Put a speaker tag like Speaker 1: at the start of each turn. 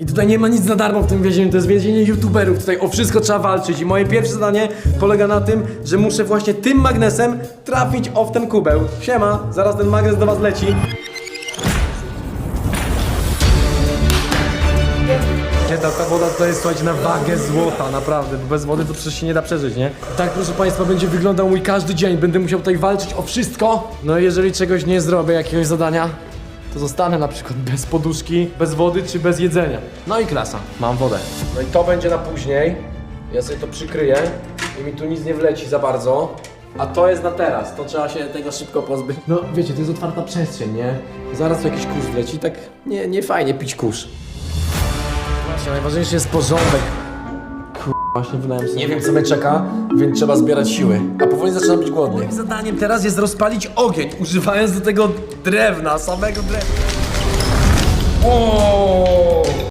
Speaker 1: I tutaj nie ma nic za darmo w tym więzieniu, to jest więzienie youtuberów, tutaj o wszystko trzeba walczyć i moje pierwsze zadanie polega na tym, że muszę właśnie tym magnesem trafić o w ten kubeł. Siema, zaraz ten magnes do was leci. Nie, ta, ta woda to jest, słuchajcie, na wagę złota, naprawdę, bo bez wody to przecież się nie da przeżyć, nie? Tak, proszę Państwa, będzie wyglądał mój każdy dzień, będę musiał tutaj walczyć o wszystko. No i jeżeli czegoś nie zrobię, jakiegoś zadania, to zostanę na przykład bez poduszki, bez wody czy bez jedzenia. No i klasa, mam wodę. No i to będzie na później, ja sobie to przykryję i mi tu nic nie wleci za bardzo. A to jest na teraz, to trzeba się tego szybko pozbyć. No wiecie, to jest otwarta przestrzeń, nie? Zaraz tu jakiś kurz wleci, tak nie, nie fajnie pić kurz. Właśnie, najważniejszy jest porządek. Właśnie sobie. Nie wiem, co mnie czeka, więc trzeba zbierać siły. A powoli zaczynam być głodny. Moim zadaniem teraz jest rozpalić ogień, używając do tego drewna, samego drewna. O!